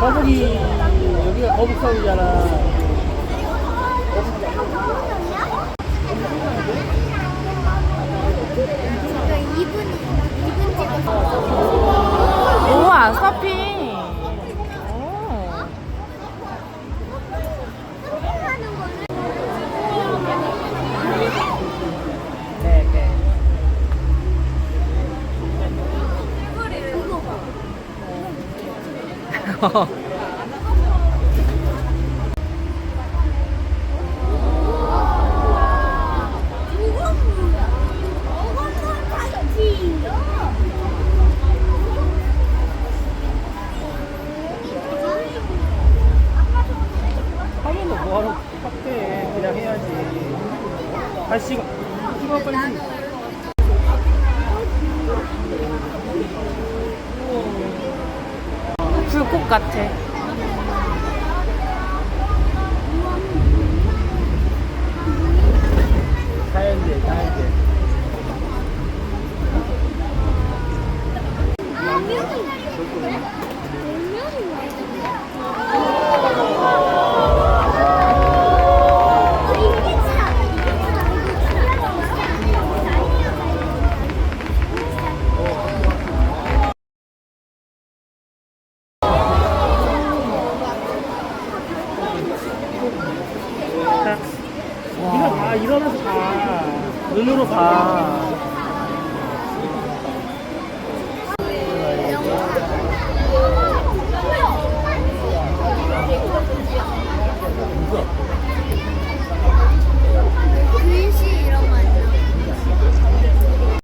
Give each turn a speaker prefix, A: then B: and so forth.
A: 거북이 여기가 거북섬이잖아. 하면은 뭐하러 확대 그냥 해야지. 아 시간 시간 빨리.
B: 같아.
A: 자연재 자연재.
C: 몇
A: 이거 봐 일어나서 봐. 눈으로 봐.